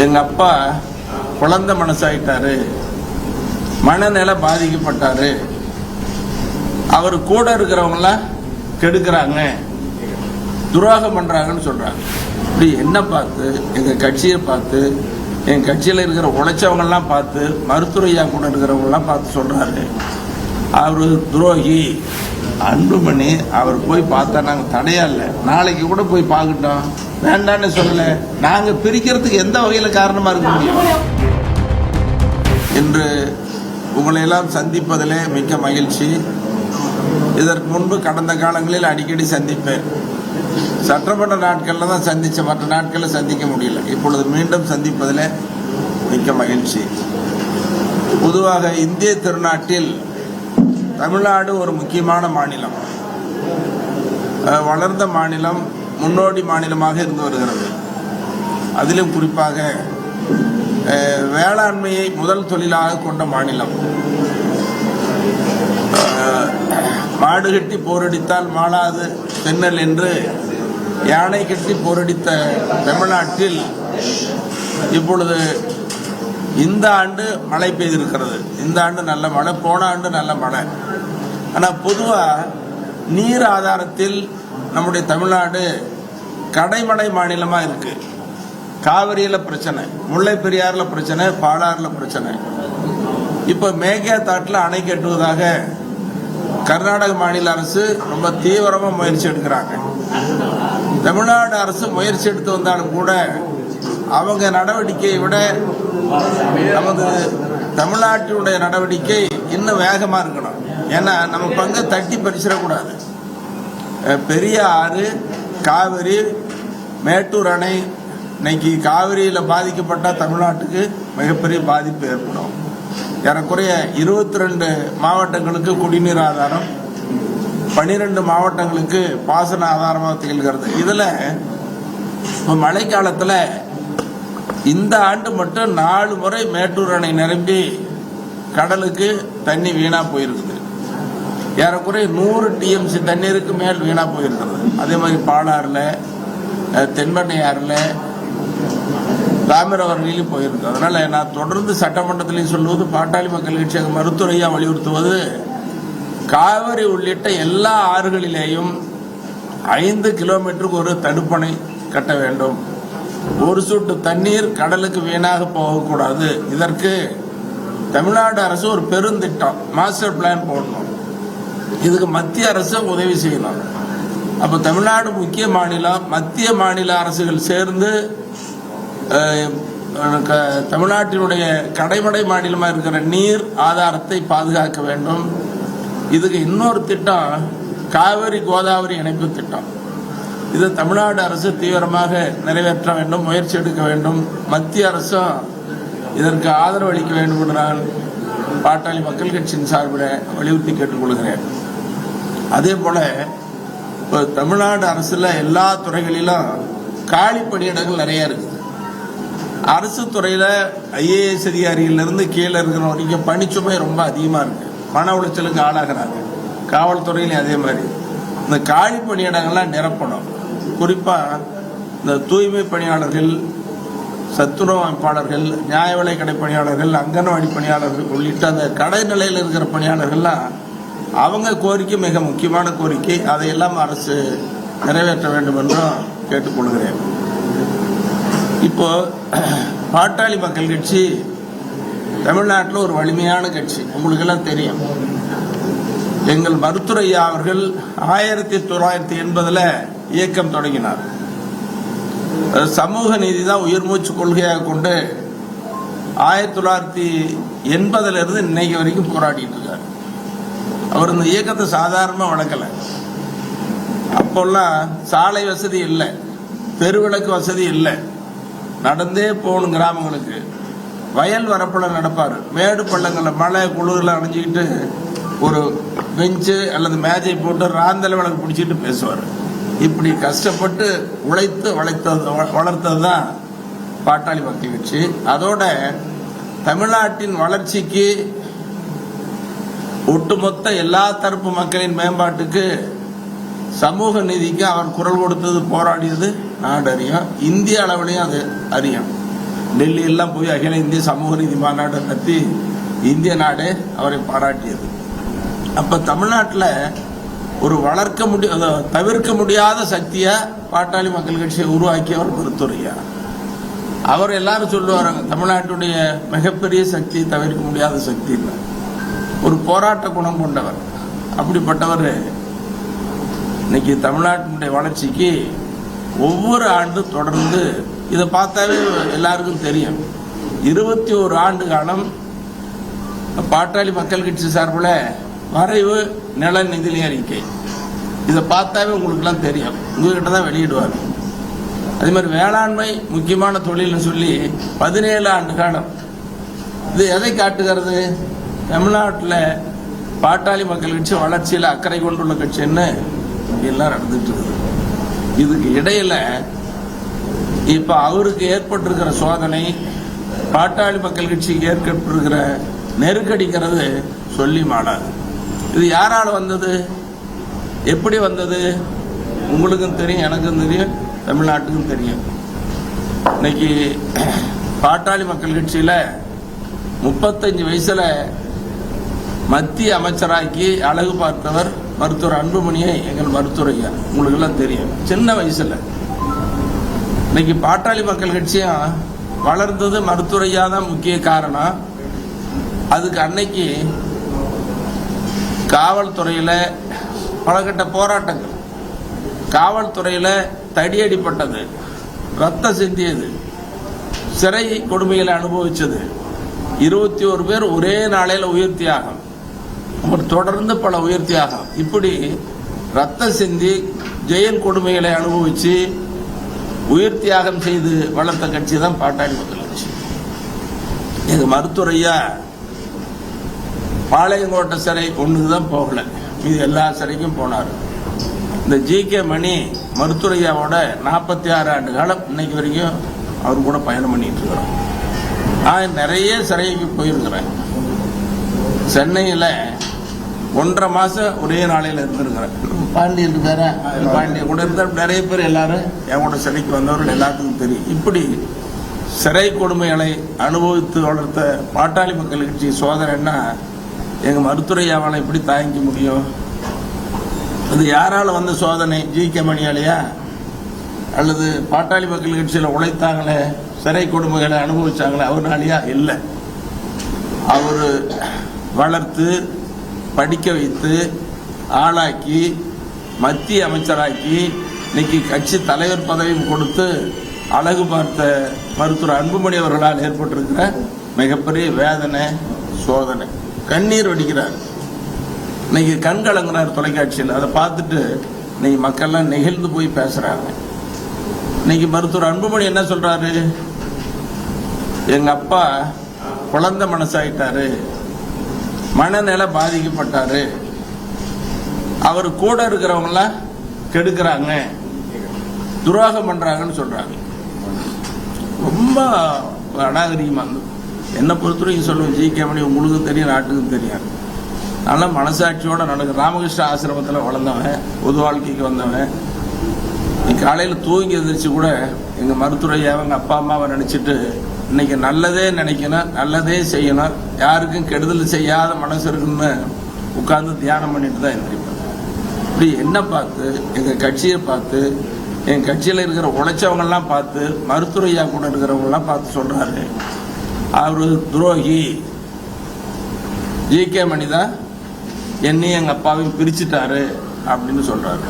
எங்க அப்பா குழந்தை மனசாயிட்டாரு. மனநிலை பாதிக்கப்பட்டாரு. அவர் கூட இருக்கிறவங்களாம் கெடுக்கிறாங்க. துரோகம் பண்றாங்கன்னு சொல்றாங்க. இப்படி என்ன பார்த்து எங்க கட்சியை பார்த்து என் கட்சியில் இருக்கிற உழைச்சவங்கெல்லாம் பார்த்து மருத்துவையா கூட இருக்கிறவங்கெல்லாம் பார்த்து சொல்றாரு. அவரு துரோகி. அன்புமணி அவர் போய் பார்த்தா நாங்கள் தடையா இல்லை. நாளைக்கு கூட போய் பார்க்கட்டோம். வேண்டான்னு சொல்லல. நாங்க பிரிக்கிறதுக்கு எந்த வகையில காரணமா இருக்க முடியும்? இன்று உங்களை எல்லாம் சந்திப்பதிலே மிக்க மகிழ்ச்சி. இதற்கு முன்பு கடந்த காலங்களில் அடிக்கடி சந்திப்பேன். சட்டமன்ற நாட்களில் தான் சந்திச்ச மற்ற நாட்களில் சந்திக்க முடியல. இப்பொழுது மீண்டும் சந்திப்பதில் மிக்க மகிழ்ச்சி. பொதுவாக இந்திய திருநாட்டில் தமிழ்நாடு ஒரு முக்கியமான மாநிலம். வளர்ந்த மாநிலம் முன்னோடி மாநிலமாக இருந்து வருகிறது. அதிலும் குறிப்பாக வேளாண்மையை முதல் தொழிலாக கொண்ட மாநிலம். மாடு கட்டி போரடித்தால் மாளாது தென்னல் என்று யானை கட்டி போரடித்த தமிழ்நாட்டில் இப்பொழுது இந்த ஆண்டு மழை பெய்திருக்கிறது. இந்த ஆண்டு நல்ல மழை போன ஆண்டு நல்ல மழை. ஆனால் பொதுவாக நீர் ஆதாரத்தில் நம்முடைய தமிழ்நாடு கடைமடை மாநிலமாக இருக்கு. காவிரியில் பிரச்சனை முல்லை பெரியாறில் பிரச்சனை பாலாறில் பிரச்சனை. இப்போ மேகதாட்டில் அணை கட்டுவதாக கர்நாடக மாநில அரசு ரொம்ப தீவிரமாக முயற்சி எடுக்கிறாங்க. தமிழ்நாடு அரசு முயற்சி எடுத்து வந்தாலும் கூட அவங்க நடவடிக்கையை விட நமது தமிழ்நாட்டினுடைய நடவடிக்கை இன்னும் வேகமாக இருக்கணும். ஏன்னா நம்ம பங்கை தட்டி பறிச்சிடக்கூடாது. பெரிய ஆறு காவிரி மேட்டூர் அணை இன்னைக்கு காவிரியில் பாதிக்கப்பட்ட தமிழ்நாட்டுக்கு மிகப்பெரிய பாதிப்பு ஏற்படும். ஏறக்குறைய இருபத்தி ரெண்டு மாவட்டங்களுக்கு குடிநீர் ஆதாரம் பனிரெண்டு மாவட்டங்களுக்கு பாசன ஆதாரமாக திகழ்கிறது. இதில் இப்போ மழைக்காலத்தில் இந்த ஆண்டு மட்டும் நாலு முறை மேட்டூர் அணை நிரம்பி கடலுக்கு தண்ணி வீணாக போயிருக்குது ஏறக்குறைய நூறு டிஎம்சி தண்ணீருக்கு மேல் வீணா போயிருக்கிறது. அதே மாதிரி பாலாறுல அஹ், தென்பண்ணையாறுல தாமிரவரணிலையும் போயிருக்கு. அதனால நான் தொடர்ந்து சட்டமன்றத்திலையும் சொல்லுவது பாட்டாளி மக்கள் கட்சியாக மருத்துவரையா வலியுறுத்துவது காவிரி உள்ளிட்ட எல்லா ஆறுகளிலேயும் ஐந்து கிலோமீட்டருக்கு ஒரு தடுப்பணை கட்ட வேண்டும். ஒரு சொட்டு தண்ணீர் கடலுக்கு வீணாக போகக்கூடாது. இதற்கு தமிழ்நாடு அரசு ஒரு பெருந்திட்டம் மாஸ்டர் பிளான் போடணும். இதுக்கு மத்திய அரசு உதவி செய்யணும் அப்ப தமிழ்நாடு முக்கிய மாநிலம் மத்திய மாநில அரசுகள் சேர்ந்து தமிழ்நாட்டினுடைய கடைமடை மாநிலமாக இருக்கிற நீர் ஆதாரத்தை பாதுகாக்க வேண்டும். இதுக்கு இன்னொரு திட்டம் காவிரி கோதாவரி இணைப்பு திட்டம். இது தமிழ்நாடு அரசு தீவிரமாக நிறைவேற்ற வேண்டும் முயற்சி எடுக்க வேண்டும். மத்திய அரசும் இதற்கு ஆதரவு அளிக்க வேண்டும் என்று நான் பாட்டாளி மக்கள் கட்சியின் சார்பில் வலியுறுத்தி கேட்டுக்கொள்கிறேன். அதே போல இப்போ தமிழ்நாடு அரசில் எல்லா துறைகளிலும் காலி பணியிடங்கள் நிறையா இருக்குது. அரசு துறையில் ஐஏஎஸ் அதிகாரிகள்லேருந்து கீழே இருக்கிற வரைக்கும் பணிச்சுமை ரொம்ப அதிகமாக இருக்கு. மன உளைச்சலுக்கு ஆளாகிறாங்க. காவல்துறையிலையும் அதே மாதிரி. இந்த காலி பணியிடங்கள்லாம் நிரப்பணும். குறிப்பாக இந்த தூய்மை பணியாளர்கள் சத்துணவு அமைப்பாளர்கள் நியாய விலை கடை பணியாளர்கள் அங்கன்வாடி பணியாளர்கள் உள்ளிட்ட அந்த கடை நிலையில் இருக்கிற பணியாளர்கள்லாம் அவங்க கோரிக்கை மிக முக்கியமான கோரிக்கை. அதையெல்லாம் அரசு நிறைவேற்ற வேண்டும் என்றும் கேட்டுக்கொள்கிறேன். இப்போ பாட்டாளி மக்கள் கட்சி தமிழ்நாட்டில் ஒரு வலிமையான கட்சி. உங்களுக்கு எல்லாம் தெரியும். எங்கள் மருத்துவரையா அவர்கள் ஆயிரத்தி தொள்ளாயிரத்தி எண்பதுல இயக்கம் தொடங்கினார். சமூக நீதி தான் உயிர் மூச்சு கொள்கையாக கொண்டு ஆயிரத்தி தொள்ளாயிரத்தி எண்பதுல இருந்து இன்னைக்கு வரைக்கும் போராடிட்டு இருக்காரு. அவர் இந்த இயக்கத்தை சாதாரணமாக வளர்க்கல. அப்போல்லாம் சாலை வசதி இல்லை. தெருவிளக்கு வசதி இல்லை. நடந்தே போகணும் கிராமங்களுக்கு. வயல் வரப்பில் நடப்பார். மேடு பள்ளங்களில் மழை குளிரில் அணைஞ்சிக்கிட்டு ஒரு பெஞ்சு அல்லது மேஜை போட்டு ராந்தல விளக்கு பிடிச்சிட்டு பேசுவார். இப்படி கஷ்டப்பட்டு உழைத்து வளைத்தது வளர்த்தது தான் பாட்டாளி மக்கள் கட்சி. அதோட தமிழ்நாட்டின் வளர்ச்சிக்கு ஒட்டுமொத்த எல்லா தரப்பு மக்களின் மேம்பாட்டுக்கு சமூக நீதிக்கு அவர் குரல் கொடுத்தது போராடியது நாடு அறியும். இந்திய அளவிலையும் அது அறியும். டெல்லியெல்லாம் போய் அகில இந்திய சமூக நீதி மாநாடு நடத்தி இந்திய நாடு அவரை பாராட்டியது. அப்போ தமிழ்நாட்டில் ஒரு வளர்க்க முடிய தவிர்க்க முடியாத சக்தியை பாட்டாளி மக்கள் கட்சியை உருவாக்கியவர் மருத்துவரையா. அவர் எல்லாரும் சொல்லுவார் தமிழ்நாட்டுடைய மிகப்பெரிய சக்தி தவிர்க்க முடியாத சக்தி இல்லை. ஒரு போராட்ட குணம் கொண்டவர். அப்படிப்பட்டவர் இன்னைக்கு தமிழ்நாட்டினுடைய வளர்ச்சிக்கு ஒவ்வொரு ஆண்டும் தொடர்ந்து இதை பார்த்தாவே எல்லாருக்கும் தெரியும். இருபத்தி ஒரு ஆண்டு காலம் பாட்டாளி மக்கள் கட்சி சார்பில் வரைவு நில நிதி அறிக்கை. இதை பார்த்தாவே உங்களுக்குலாம் தெரியும். உங்ககிட்ட தான் வெளியிடுவார் அதே மாதிரி வேளாண்மை முக்கியமான தொழில்னு சொல்லி பதினேழு ஆண்டு காலம். இது எதை காட்டுகிறது? தமிழ்நாட்டில் பாட்டாளி மக்கள் கட்சி வளர்ச்சியில் அக்கறை கொண்டுள்ள கட்சின்னு எல்லாம் நடந்துட்டு இருக்குது இதுக்கு இடையில இப்ப அவருக்கு ஏற்பட்டிருக்கிற சோதனை பாட்டாளி மக்கள் கட்சிக்கு ஏற்பட்டிருக்கிற நெருக்கடிக்கிறது சொல்லி மாடாது இது யாரால வந்தது? எப்படி வந்தது? உங்களுக்கும் தெரியும் எனக்கும் தெரியும் தமிழ்நாட்டுக்கும் தெரியும். இன்னைக்கு பாட்டாளி மக்கள் கட்சியில முப்பத்தஞ்சு வயசுல மத்திய அமைச்சராக்கி அழகு பார்த்தவர் மருத்துவர் அன்புமணியை எங்கள் மருத்துவரையா உங்களுக்கு எல்லாம் தெரியும். சின்ன வயசுல. இன்னைக்கு பாட்டாளி மக்கள் கட்சியும் வளர்ந்தது மருத்துவரையா தான் முக்கிய காரணம். அதுக்கு அன்னைக்கு காவல்துறையில பலகட்ட போராட்டங்கள். காவல்துறையில தடியடிப்பட்டது. ரத்தம் சிந்தியது. சிறை கொடுமைகளை அனுபவிச்சது. இருபத்தி ஒரு பேர் ஒரே நாளையில் உயிர் தியாகம். தொடர்ந்து பல உயிர் தியாகம் இப்படி ரத்த சிந்தி ஜெயில் கொடுமைகளை அனுபவிச்சு உயிர் தியாகம் செய்து வளர்த்த கட்சி தான் பாட்டாளி மக்கள் கட்சி. எங்க மருத்துவரையா? பாளையங்கோட்டை சிறை தான் போகல. இது எல்லா சிறைக்கும் போனார். இந்த ஜி கே மணி மருத்துவரையாவோட நாற்பத்தி ஆறு ஆண்டு காலம் இன்னைக்கு வரைக்கும் அவர் கூட பயணம் பண்ணிட்டு இருக்கிறோம் நான் நிறைய சிறைக்கு போயிருக்கிறேன். சென்னையில் ஒன்றரை மாசம் ஒரே நாளையில் இருந்திருக்கிறேன். பாண்டியன் இருக்காரு? பாண்டியன் கூட இருந்தா நிறைய பேர் எல்லாரும் என் கூட சிறைக்கு வந்தவர்கள் எல்லாத்துக்கும் தெரியும். இப்படி சிறை கொடுமைகளை அனுபவித்து வளர்த்த பாட்டாளி மக்கள் கட்சி சோதனைன்னா எங்க மருத்துவரையாவால் எப்படி தாங்கிக்க முடியும்? அது யாரால வந்த சோதனை? ஜி கே மணியாலையா? அல்லது பாட்டாளி மக்கள் கட்சியில் உழைத்தாங்களே சிறை கொடுமைகளை அனுபவிச்சாங்களே அவர்னாலயா இல்லை. அவர் வளர்த்து படிக்க வைத்து ஆளாக்கி மத்திய அமைச்சராக்கி இன்னைக்கு கட்சி தலைவர் பதவியும் கொடுத்து அழகு பார்த்த மருத்துவர் அன்புமணி அவர்களால் ஏற்பட்டிருக்கிற மிகப்பெரிய வேதனை சோதனை. கண்ணீர் வடிக்கிறார். இன்னைக்கு கண் கலங்குறார் தொலைக்காட்சியில். அதை பார்த்துட்டு இன்னைக்கு மக்கள்லாம் நெகிழ்ந்து போய் பேசுறாங்க. இன்னைக்கு மருத்துவர் அன்புமணி என்ன சொல்றாரு? எங்க அப்பா குழந்தை மனசாயிட்டாரு. மனநிலை பாதிக்கப்பட்டாரு. அவர் கூட இருக்கிறவங்களாம் கெடுக்கிறாங்க. துரோகம் பண்றாங்கன்னு சொல்றாங்க. ரொம்ப அநாகரிகமா இருந்தது. என்னை பொறுத்தவரைக்கும் சொல்லுவேன் ஜி. கே. மணி உங்களுக்கும் தெரியும் நாட்டுக்கும் தெரியும் நல்லா மனசாட்சியோட நடக்கும் ராமகிருஷ்ண ஆசிரமத்தில் வளர்ந்தவன் பொது வாழ்க்கைக்கு வந்தவன். காலையில் தூங்கி எந்திரிச்சு கூட எங்கள் மருத்துவரையை அவங்க அப்பா அம்மாவை நினச்சிட்டு இன்னைக்கு நல்லதே நினைக்கணும் நல்லதே செய்யணும். யாருக்கும் கெடுதல் செய்யாத மனசு இருக்குன்னு உட்கார்ந்து தியானம் பண்ணிட்டு தான் இருந்திருப்பேன் இப்படி என்ன பார்த்து எங்கள் கட்சியை பார்த்து என் கட்சியில் இருக்கிற உழைச்சவங்கெல்லாம் பார்த்து மருத்துவரையா கூட இருக்கிறவங்கலாம் பார்த்து சொல்றாரு. அவரு துரோகி. ஜி. கே. மணி தான் என்னையும் எங்கள் அப்பாவையும் பிரிச்சுட்டாரு அப்படின்னு சொல்றாரு.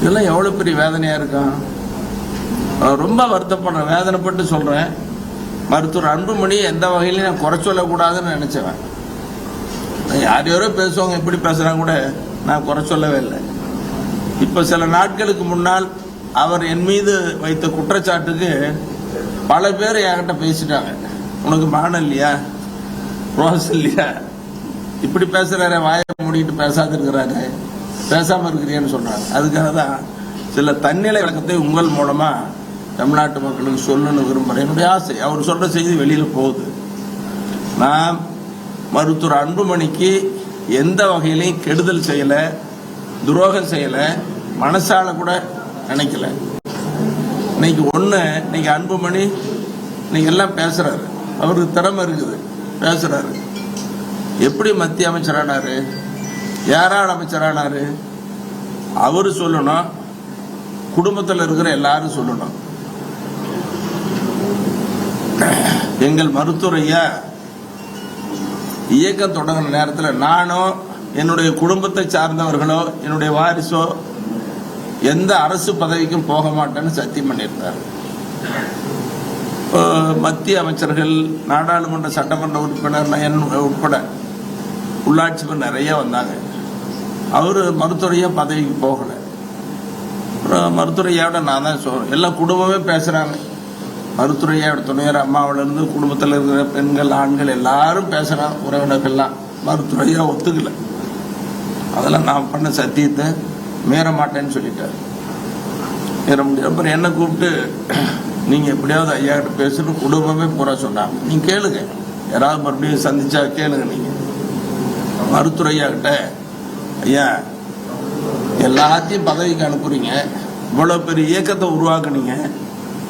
இதெல்லாம் எவ்வளோ பெரிய வேதனையா இருக்கும் நான் ரொம்ப வருத்தப்படுறேன் வேதனைப்பட்டு சொல்றேன். மருத்துவர் அன்புமணி எந்த வகையிலையும் நான் குறை சொல்லக்கூடாதுன்னு நினச்சவன். யார் யாரோ பேசுவாங்க எப்படி பேசுறாங்க கூட நான் குறை சொல்லவே இல்லை. இப்போ சில நாட்களுக்கு முன்னால் அவர் என் மீது வைத்த குற்றச்சாட்டுக்கு பல பேர் என்கிட்ட பேசிட்டாங்க. உனக்கு மானம் இல்லையா? ரோஸ் இல்லையா? இப்படி பேசுகிறாரே வாயை மூடிக்கிட்டு பேசாத இருக்கிறாரு பேசாம இருக்கிறியான்னு அதுக்காக தான் சில தன்னிலை விளக்கத்தை உங்கள் மூலமாக தமிழ்நாட்டு மக்களுக்கு சொல்லணும்னு விரும்புகிறேன் என்னுடைய ஆசை அவர் சொல்கிற செய்தி வெளியில் போகுது. நான் மருத்துவர் அன்புமணிக்கு எந்த வகையிலையும் கெடுதல் செய்யலை துரோகம் செய்யலை மனசால கூட நினைக்கல. இன்னைக்கு ஒன்று இன்னைக்கு அன்புமணி இன்னைக்கு எல்லாம் பேசுகிறாரு அவருக்கு திறமை இருக்குது பேசுகிறாரு எப்படி மத்திய அமைச்சரானாரு யாரால் அமைச்சரானாரு அவர் சொல்லணும் குடும்பத்தில் இருக்கிற எல்லாரும் சொல்லணும். எங்கள் மருத்துவரையா இயக்கம் தொடங்கின நேரத்தில் நானோ என்னுடைய குடும்பத்தை சார்ந்தவர்களோ என்னுடைய வாரிசோ எந்த அரசு பதவிக்கும் போக மாட்டேன்னு சத்தியம் பண்ணியிருந்தார். மத்திய அமைச்சர்கள் நாடாளுமன்ற சட்டமன்ற உறுப்பினர் என் உட்பட உள்ளாட்சி நிறைய வந்தாங்க. அவர் மருத்துவரையா பதவிக்கு போகலை. அப்புறம் நான் தான் சொல்றேன் எல்லா குடும்பமே பேசுறாங்க. மருத்துவரையோட துணையர் அம்மாவிலிருந்து குடும்பத்தில் இருக்கிற பெண்கள் ஆண்கள் எல்லாரும் பேசுகிறான் உறவினர்கள்லாம் மருத்துறையாக ஒத்துக்கல. அதெல்லாம் நான் பண்ண சத்தியத்தை மீற மாட்டேன்னு சொல்லிட்டார். மீற முடியாது. அப்புறம் என்னை கூப்பிட்டு நீங்கள் எப்படியாவது ஐயா கிட்ட பேசணும் குடும்பமே பூரா சொன்னாங்க. நீங்கள் கேளுங்க. யாராவது மறுபடியும் சந்திச்சா கேளுங்க நீங்கள் மருத்துறையா கிட்ட ஐயா எல்லாத்தையும் பதவிக்கு அனுப்புறீங்க. இவ்வளோ பெரிய இயக்கத்தை உருவாக்குனீங்க.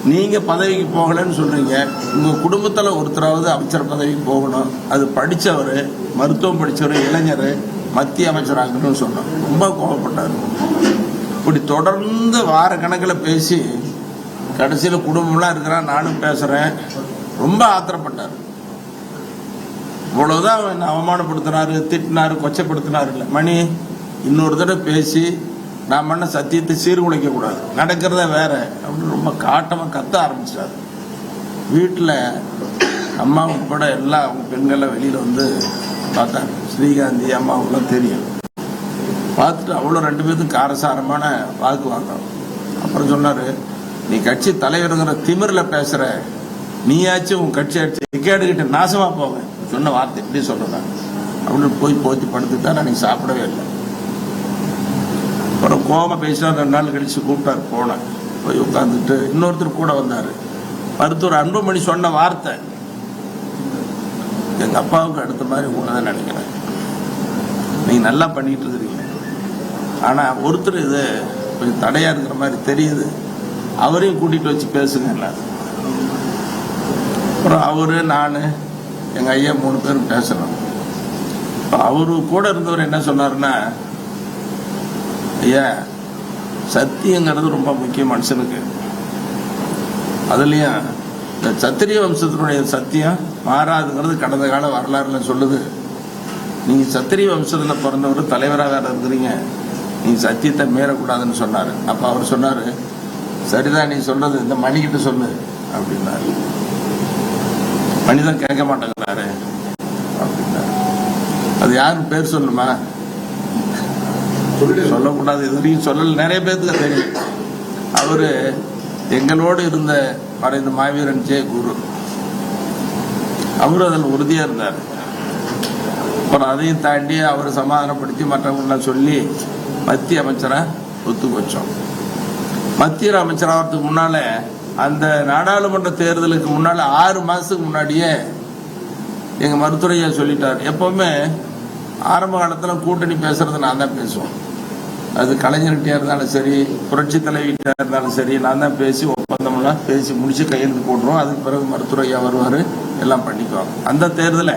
நீங்க பதவிக்கு போகலன்னு சொல்றீங்க. உங்க குடும்பத்துல ஒருத்தராவது அமைச்சர் பதவிக்கு போகணும். அது படிச்சவர் மருத்துவம் படிச்சவர் இளைஞர் மத்திய அமைச்சராகணும்னு சொன்னோம். ரொம்ப கோவப்பட்டார். இப்படி தொடர்ந்து வார கணக்கில் பேசி கடைசியில் குடும்பம்லாம் இருக்கிறான் நானும் பேசுகிறேன் ரொம்ப ஆத்திரப்பட்டார். இவ்வளவுதான் அவன் என்னை அவமானப்படுத்தினாரு திட்டினாரு கொச்சப்படுத்தினாரு இல்லை. மணி இன்னொரு தடவை பேசி நான் பண்ண சத்தியத்தை சீர்குலைக்க கூடாது நடக்கிறத வேற. அப்படின்னு ரொம்ப காட்டமா கத்த ஆரம்பிச்சிட்டாரு வீட்டில் அம்மா உட்பட எல்லா அவங்க பெண்கள்லாம் வெளியில வந்து பார்த்தாங்க ஸ்ரீகாந்தி அம்மாவுக்குலாம் தெரியும். பார்த்துட்டு அவ்வளோ ரெண்டு பேர்த்துக்கும் காரசாரமான வாக்கு வாங்கும் அப்புறம் சொன்னாரு நீ கட்சி தலைவருங்கிற திமிரில் பேசுற. நீயாச்சும் உன் கட்சி ஆச்சு கேடுகிட்ட நாசமா போவேன். சொன்ன வார்த்தை எப்படி சொல்றேன் அப்படின்னு போய் போத்தி படுத்துட்டா நான் சாப்பிடவே இல்லை. அப்புறம் கோபம் பேசினா ரெண்டு நாள் கழிச்சு கூப்பிட்டாரு போனேன் போய் உட்காந்துட்டு இன்னொருத்தர் கூட வந்தார். மருத்துவர் அன்புமணி சொன்ன வார்த்தை. எங்கள் அப்பாவுக்கு அடுத்த மாதிரி உங்களை தான் நினைக்கிறேன். நீங்கள் நல்லா பண்ணிட்டு இருக்கிறீங்க. ஆனால் ஒருத்தர் இது கொஞ்சம் தடையாக இருக்கிற மாதிரி தெரியுது. அவரையும் கூட்டிகிட்டு வச்சு பேசுங்க அப்புறம் அவர் நான் எங்கள் ஐயா மூணு பேரும் பேசணும் இப்போ அவரு கூட இருந்தவர் என்ன சொன்னார்னா ஐயா சத்தியங்கிறது ரொம்ப முக்கியம் மனுஷனுக்கு. அதுலயும் இந்த சத்திரிய வம்சத்தினுடைய சத்தியம் மாறாதுங்கிறது கடந்த கால வரலாறுல சொல்லுது. நீங்க சத்திரிய வம்சத்துல பிறந்தவர் தலைவராக இருக்கிறீங்க நீங்கள் சத்தியத்தை மீறக்கூடாதுன்னு சொன்னார். அப்ப அவர் சொன்னாரு சரிதான் நீ சொல்றது இந்த மணிக்கிட்ட சொல்லு அப்படின்னாரு. மனிதன் கேட்க மாட்டேங்கிறாரு அப்படின்னாரு. அது யாரும் பேர் சொல்லுமா? சொல்லக்கூடாது இது வரைக்கும் சொல்லல. நிறைய பேர்த்துக்கு தெரியும். அவரு எங்களோடு இருந்த மறைந்த மாவீரன் ஜே குரு. அவரு அதில் உறுதியா இருந்தார். அப்புறம் அதையும் தாண்டி அவர் சமாதானப்படுத்தி மற்றவங்களாம் சொல்லி மத்திய அமைச்சரை ஒத்துக்கு வச்சோம். மத்திய அமைச்சர் ஆகிறதுக்கு முன்னால அந்த நாடாளுமன்ற தேர்தலுக்கு முன்னால ஆறு மாசத்துக்கு முன்னாடியே எங்க மருத்துவரையா சொல்லிட்டார். எப்பவுமே ஆரம்ப காலத்துல கூட்டணி பேசுறது நான் தான் பேசுவோம் அது கலைஞர்கிட்டயா இருந்தாலும் சரி புரட்சி தலைவிட்டா இருந்தாலும் சரி நான் தான் பேசி ஒப்பந்தம்லாம் பேசி முடிச்சு கையெழுத்து போட்டுருவோம். அதுக்கு பிறகு மருத்துவரையா வருவாரு எல்லாம் பண்ணிக்குவாங்க. அந்த தேர்தலில்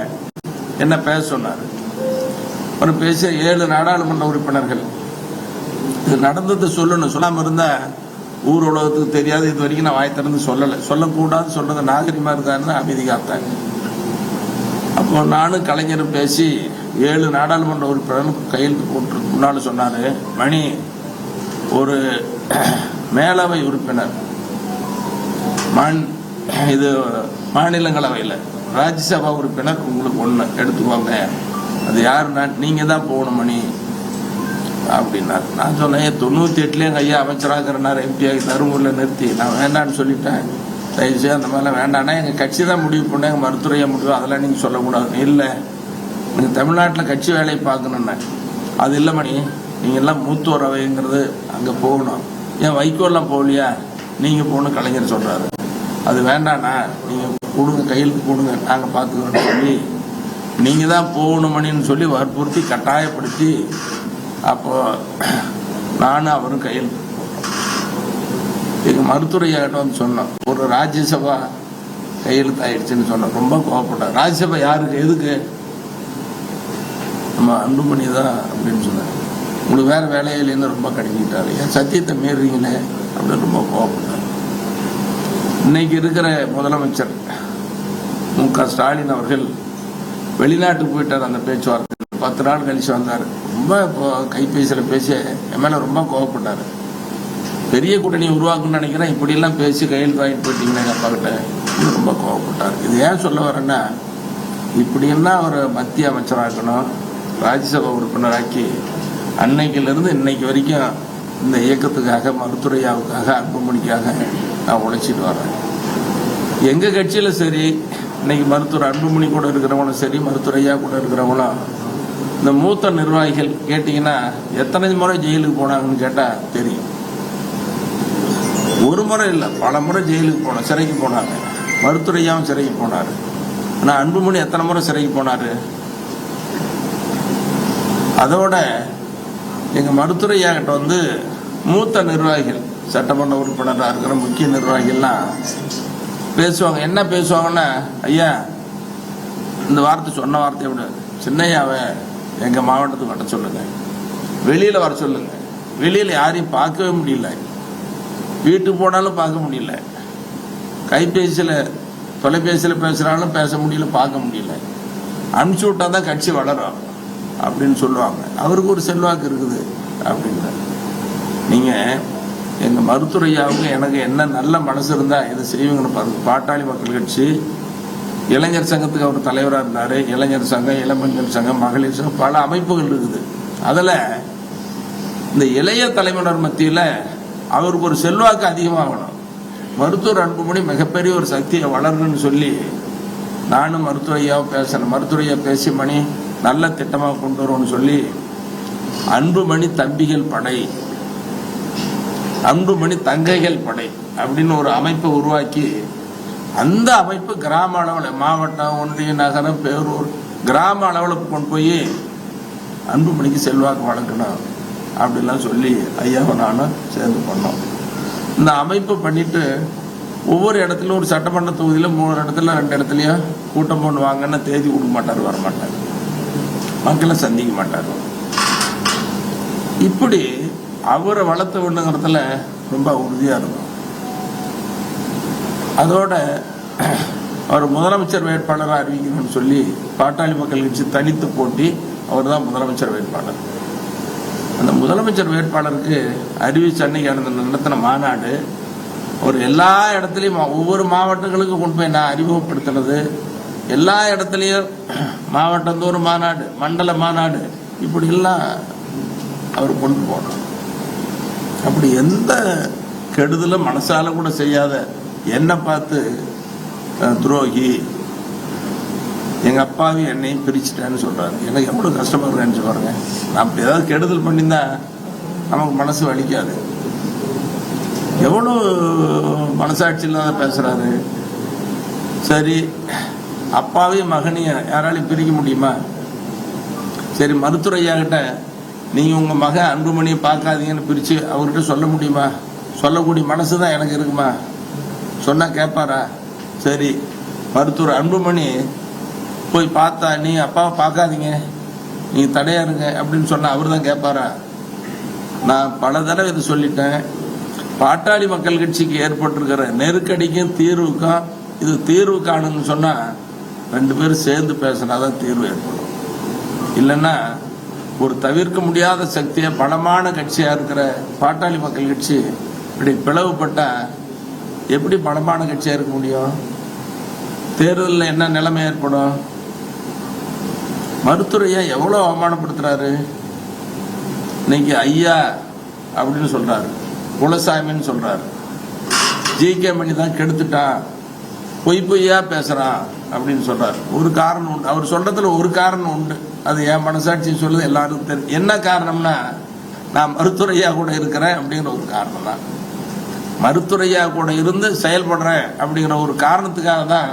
என்ன பேச சொன்னார்? அப்புறம் பேசிய ஏழு நாடாளுமன்ற உறுப்பினர்கள். இது நடந்ததை சொல்லணும். சொல்லாமல் இருந்தா ஊர் உலகத்துக்கு தெரியாது. இது வரைக்கும் நான் வாய் திறந்து சொல்லலை. சொல்லக்கூடாது சொல்றது நாகரிகமா இருக்காருன்னு அமைதி காத்தாங்க அப்போ நானும் கலைஞரும் பேசி ஏழு நாடாளுமன்ற உறுப்பினரும் கையெழுத்து போட்டு முன்னால் சொன்னார் மணி ஒரு மேலவை உறுப்பினர் மான் இது மாநிலங்களவையில் ராஜ்யசபா உறுப்பினர் உங்களுக்கு ஒன்று எடுத்துக்கோங்க. அது யாருன்னா நீங்கள் தான் போகணும் மணி அப்படின்னார். நான் சொன்னேன் தொண்ணூற்றி எட்டுலேயும் எங்க ஐயா அமைச்சராகிறார் எம்பி தருமபுரியில் நிறுத்தி. நான் வேண்டான்னு சொல்லிட்டேன். தயவுசெய்து அந்த மாதிரிலாம் வேண்டாம்னா எங்கள் கட்சி தான் முடிவு பண்ணேன் எங்கள் மருத்துவரையா முடிவு அதெல்லாம் நீங்கள் சொல்லக்கூடாது இல்லை. நீங்கள் தமிழ்நாட்டில் கட்சி வேலையை பார்க்கணுன்னா அது இல்லை மணி நீங்க எல்லாம் மூத்தோர் அவைங்கிறது அங்கே போகணும். ஏன் வைகோலாம் போகலையா? நீங்கள் போகணும் கலைஞர் சொல்கிறாரு அது வேண்டாண்ணா நீங்கள் கொடுங்க கையெழுத்து கொடுங்க நாங்கள் பார்த்துக்கிறோம்னு சொல்லி நீங்கள் தான் போகணும் மணின்னு சொல்லி வற்புறுத்தி கட்டாயப்படுத்தி அப்போ நானும் அவரும் கையெழுத்து எங்கள் எங்க மருத்துவரையாகிட்ட வந்து சொன்னோம் ஒரு ராஜ்யசபா கையெழுத்து சொன்னோம். ரொம்ப கோவப்பட்டார். ராஜ்யசபா யாருக்கு எதுக்கு? நம்ம அன்புமணி தான் அப்படின்னு சொன்னார். உங்களுக்கு வேற வேலையே இல்லைன்னு ரொம்ப கடிக்கிட்டாரு. ஏன் சத்தியத்தை மீறீங்களே அப்படின்னு ரொம்ப கோவப்பட்டார். இன்னைக்கு இருக்கிற முதலமைச்சர் மு க ஸ்டாலின் அவர்கள் வெளிநாட்டுக்கு போயிட்டார் அந்த பேச்சுவார்த்தை பத்து நாள் கழிச்சு வந்தார். ரொம்ப இப்போ கைபேசியில் பேசி என் மேலே ரொம்ப கோவப்பட்டார். பெரிய கூட்டணி உருவாக்குன்னு நினைக்கிறேன். இப்படியெல்லாம் பேசி கையெழுத்து வாங்கிட்டு போயிட்டீங்கன்னா எங்கள் அப்பா கிட்ட. ரொம்ப கோவப்பட்டார். இது ஏன் சொல்ல வரேன்னா இப்படின்னா அவர் மத்திய அமைச்சராக்கணும். ராஜ்யசபா உறுப்பினராக்கி அன்னைக்கிலிருந்து இன்னைக்கு வரைக்கும் இந்த இயக்கத்துக்காக மருத்துவரையாவுக்காக அன்புமணிக்காக நான் உழைச்சிட்டு வரேன் எங்கள் கட்சியில் சரி இன்னைக்கு மருத்துவர் அன்புமணி கூட இருக்கிறவங்களும் சரி மருத்துவரையா கூட இருக்கிறவங்களும் இந்த மூத்த நிர்வாகிகள் கேட்டிங்கன்னா எத்தனை முறை ஜெயிலுக்கு போனாங்கன்னு கேட்டால் தெரியும். ஒரு முறை இல்லை பல முறை ஜெயிலுக்கு போனோம் சிறைக்கு போனாங்க மருத்துவரையாவும் சிறைக்கு போனார். ஆனால் அன்புமணி எத்தனை முறை சிறைக்கு போனார்? அதோட எங்கள் மருத்துவரையாகிட்ட வந்து மூத்த நிர்வாகிகள் சட்டமன்ற உறுப்பினராக இருக்கிற முக்கிய நிர்வாகிகள்லாம் பேசுவாங்க. என்ன பேசுவாங்கன்னா ஐயா இந்த வார்த்தை சொன்ன வார்த்தையை விட. சின்னையாவை எங்கள் மாவட்டத்துக்கு வர சொல்லுங்க. வெளியில் வர சொல்லுங்க. வெளியில் யாரையும் பார்க்கவே முடியல. வீட்டுக்கு போனாலும் பார்க்க முடியல. கைபேசியில் தொலைபேசியில் பேசுகிறாலும் பேச முடியல பார்க்க முடியல. அனுப்பிச்சி விட்டா தான் கட்சி வளரும். அப்படின்னு சொல்லுவாங்க. அவருக்கு ஒரு செல்வாக்கு இருக்குது அப்படின்னு நீங்கள் எங்கள் மருத்துவையாவுக்கு எனக்கு என்ன நல்ல மனசு இருந்தால் இதை செய்வீங்கன்னு பாருங்க. பாட்டாளி மக்கள் கட்சி இளைஞர் சங்கத்துக்கு அவர் தலைவராக இருந்தார். இளைஞர் சங்கம் இளம்பெண்கள் சங்கம் மகளிர் சங்கம் பல அமைப்புகள் இருக்குது. அதில் இந்த இளைய தலைமுறையினர் மத்தியில் அவருக்கு ஒரு செல்வாக்கு அதிகமாகணும். மருத்துவர் அன்புமணி மிகப்பெரிய ஒரு சக்தியை வளரணும்னு சொல்லி நானும் மருத்துவ ஐயாவை பேசுகிறேன் மருத்துவ ஐயா பேசி மணி நல்ல திட்டமாக கொண்டு வருவோம்னு சொல்லி அன்புமணி தம்பிகள் படை அன்புமணி தங்கைகள் படை அப்படின்னு ஒரு அமைப்பை உருவாக்கி அந்த அமைப்பு கிராம அளவில் மாவட்டம் ஒன்றிய நகரம் பேரூர் கிராம அளவில் கொண்டு போய் அன்புமணிக்கு செல்வாக்கு வழங்கணும் அப்படிலாம் சொல்லி ஐயாவை நானும் சேர்ந்து பண்ணோம். இந்த அமைப்பு பண்ணிட்டு ஒவ்வொரு இடத்துலையும் ஒரு சட்டமன்ற தொகுதியில் மூணு இடத்துல ரெண்டு இடத்துலையும் கூட்டம் பண்ணுவாங்கன்னு தேதி கொடுக்க மாட்டார் வர மாட்டார் மக்களை சந்திக்க மாட்டார் இப்படி அவரை வளர்த்த விடணுங்கிறதுல ரொம்ப உறுதியாக இருக்கும். அதோட அவர் முதலமைச்சர் வேட்பாளராக அறிவிக்கணும்னு சொல்லி பாட்டாளி மக்கள் கட்சி தனித்து போட்டி அவர் தான் முதலமைச்சர் வேட்பாளர். அந்த முதலமைச்சர் வேட்பாளருக்கு அறிவிச்ச அன்னைக்கு நடத்தின மாநாடு ஒரு எல்லா இடத்துலையும் ஒவ்வொரு மாவட்டங்களுக்கும் கொண்டு போய் நான் அறிமுகப்படுத்தினது எல்லா இடத்துலையும் மாவட்டந்தோறும் மாநாடு மண்டல மாநாடு இப்படியெல்லாம் அவர் கொண்டு போனோம் அப்படி எந்த கெடுதலும் மனசால கூட செய்யாத என்னை பார்த்து துரோகி எங்கள் அப்பாவையும் என்னையும் பிரிச்சுட்டேன்னு சொல்றாரு. எனக்கு எவ்வளோ கஷ்டப்படுறேன்னு இருக்குன்னு பாருங்க. நான் அப்படி ஏதாவது கெடுதல் பண்ணியிருந்தா நமக்கு மனசு வலிக்காது. எவ்வளோ மனசாட்சி இல்லாத பேசுறாரு. சரி அப்பாவையும் மகனையும் யாராலையும் பிரிக்க முடியுமா? சரி மருத்துவர் ஐயா உங்கள் மகன் அன்புமணியை பார்க்காதீங்கன்னு பிரித்து அவர்கிட்ட சொல்ல முடியுமா? சொல்லக்கூடிய மனசு தான் எனக்கு இருக்குமா? சொன்னால் கேட்பாரா? சரி மருத்துவர் அன்புமணி போய் பார்த்தா நீ அப்பாவை பார்க்காதீங்க. நீங்கள் தடையா இருங்க அப்படின்னு சொன்னால் அவர் தான் கேட்பாரா? நான் பல தடவை இது சொல்லிட்டேன். பாட்டாளி மக்கள் கட்சிக்கு ஏற்பட்டிருக்கிற நெருக்கடிக்கும் தீர்வுக்கும் இது தீர்வு காணுன்னு சொன்னால் ரெண்டு பேரும் சேர்ந்து பேசினாதான் தீர்வு ஏற்படும். இல்லைன்னா ஒரு தவிர்க்க முடியாத சக்தியை பலமான கட்சியா இருக்கிற பாட்டாளி மக்கள் கட்சி இப்படி பிளவுபட்டா எப்படி பலமான கட்சியா இருக்க முடியும்? தேர்தலில் என்ன நிலைமை ஏற்படும்? மருத்துவரையா எவ்வளோ அவமானப்படுத்துறாரு? இன்னைக்கு ஐயா அப்படின்னு சொல்றாரு. குலசாமின்னு சொல்றாரு. ஜி கே மணி தான் கெடுத்துட்டான். பொய் பொய்யா பேசுறான் அப்படின்னு சொல்றாரு. ஒரு காரணம் உண்டு. அவர் சொல்றதுல ஒரு காரணம் உண்டு. அது என் மனசாட்சி சொல்லுது எல்லாருக்கும் தெரியும் என்ன காரணம்னா நான் மருத்துவரையாக கூட இருக்கிறேன் அப்படிங்கிற ஒரு காரணம் தான். மருத்துவரையா கூட இருந்து செயல்படுறேன் அப்படிங்கிற ஒரு காரணத்துக்காக தான்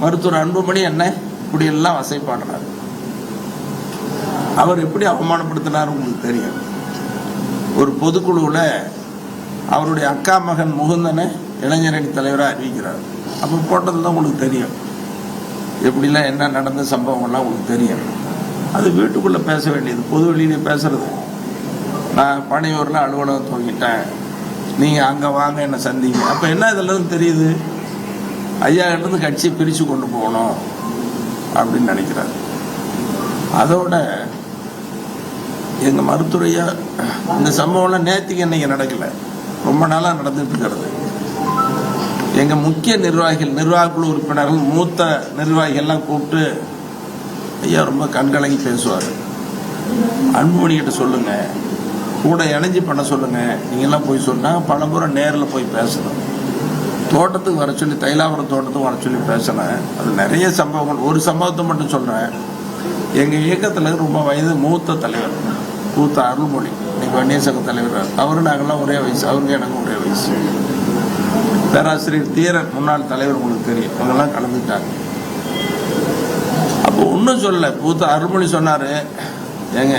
மருத்துவர் அன்புமணி என்ன இப்படி எல்லாம் வசைப்பாடுறாரு. அவர் எப்படி அவமானப்படுத்தினார் உங்களுக்கு தெரியும். ஒரு பொதுக்குழுவில் அவருடைய அக்கா மகன் முகுந்தனை இளைஞரணி தலைவராக அறிவிக்கிறார் அப்போ போட்டது தான் உங்களுக்கு தெரியும். எப்படிலாம் என்ன நடந்த சம்பவங்கள்லாம் உங்களுக்கு தெரியும். அது வீட்டுக்குள்ளே பேச வேண்டியது பொது வெளியிலே பேசுறது. நான் பனையூரில் அலுவலகம் தூங்கிட்டேன் நீங்கள் அங்கே வாங்க என்ன சந்திங்க. அப்போ என்ன இதெல்லாம் தெரியுது? ஐயா கிட்டேருந்து கட்சியை பிரித்து கொண்டு போகணும் அப்படின்னு நினைக்கிறார். அதோட எங்கள் மருத்துவரையா இந்த சம்பவம்லாம் நேற்றுக்கு இன்னைக்கு நடக்கலை. ரொம்ப நாளாக நடந்துட்டு இருக்கிறது. எங்கள் முக்கிய நிர்வாகிகள் நிர்வாக குழு உறுப்பினர்கள் மூத்த நிர்வாகிகள்லாம் கூப்பிட்டு ஐயா ரொம்ப கண்கலங்கி பேசுவார். அன்புமணிக்கிட்ட சொல்லுங்க. கூட இணைஞ்சு பண்ண சொல்லுங்க. நீங்கள்லாம் போய் சொன்னால் பலமுறை நேரில் போய் பேசணும். தோட்டத்துக்கு வர சொல்லி தைலாபுரம் தோட்டத்துக்கு வர சொல்லி பேசினேன். அது நிறைய சம்பவங்கள். ஒரு சம்பவத்தை மட்டும் சொல்கிறேன் எங்கள் இயக்கத்தில் ரொம்ப வயது மூத்த தலைவர் மூத்த அருள்மொழி இன்னைக்கு வன்னிய சங்க தலைவர். அவரு நாங்கள்லாம் ஒரே வயசு. அவருக்கு எனக்கு ஒரே வயசு. பேராசிரியர் தீரன் முன்னாள் தலைவர் உங்களுக்கு தெரியும். அவங்கெல்லாம் கலந்துட்டாங்க அப்போ ஒன்றும் சொல்லலை. பூத்த அருள்மொழி சொன்னார் ஏங்க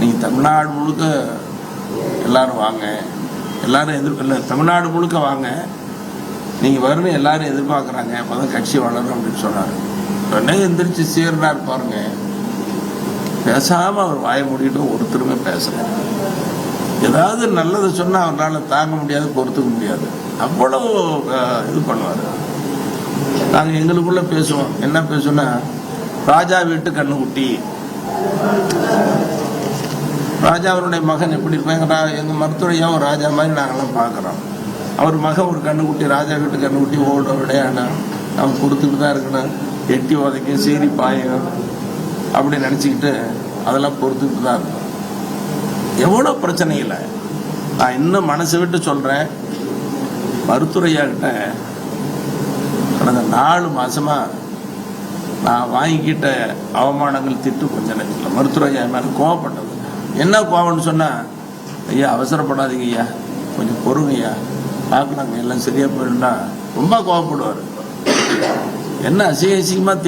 நீங்கள் தமிழ்நாடு முழுக்க எல்லாரும் வாங்க. எல்லாரும் எதிர் இல்லை தமிழ்நாடு முழுக்க வாங்க. நீங்கள் வரணும் எல்லாரும் எதிர்பார்க்குறாங்க. அப்போ தான் கட்சி வளரும் அப்படின்னு சொன்னார். உடனே எந்திரிச்சு சீர்னார் பாருங்க. பேசாமல் அவர் வாய மூடிட்டு ஒருத்தருமே பேசல. ஏதாவது நல்லதை சொன்னால் அவரால் தாங்க முடியாது பொறுத்துக்க முடியாது. அவ்வளவு இது பண்ணுவார். நாங்கள் எங்களுக்குள்ள பேசுவோம். என்ன பேசுவோம்னா ராஜா வீட்டு கண்ணுக்குட்டி. ராஜாவினுடைய மகன் எப்படி இருப்பாங்க எங்கள் மருத்துவரையும் ஒரு ராஜா மாதிரி நாங்களாம் பார்க்குறோம். அவர் மகன் ஒரு கண்ணுக்குட்டி ராஜா வீட்டு கண்ணுக்குட்டி ஓட விடையானா நாம் கொடுத்துட்டு தான் இருக்கணும். எட்டி உதைக்கும் சீறி பாயும் அப்படி நினச்சிக்கிட்டு அதெல்லாம் பொறுத்துக்கிட்டு தான் இருக்கும். எவ்வளோ பிரச்சனை இல்லை. நான் இன்னும் மனசு விட்டு சொல்கிறேன் மருத்துறையாகிட்ட கடந்த நாலு மாசமா நான் வாங்கிக்கிட்ட அவமானங்கள் திட்டு கொஞ்சம் இல்லை மருத்துவரையா மேலே கோவப்பட்டது. என்ன கோவம்னு சொன்னால் ஐயா அவசரப்படாதீங்க ஐயா. கொஞ்சம் பொறுங்கய்யா பார்க்கலாங்க. எல்லாம் சரியா போயிடும்னா ரொம்ப கோவப்படுவார். என்ன அசிங்க அசிங்கமாக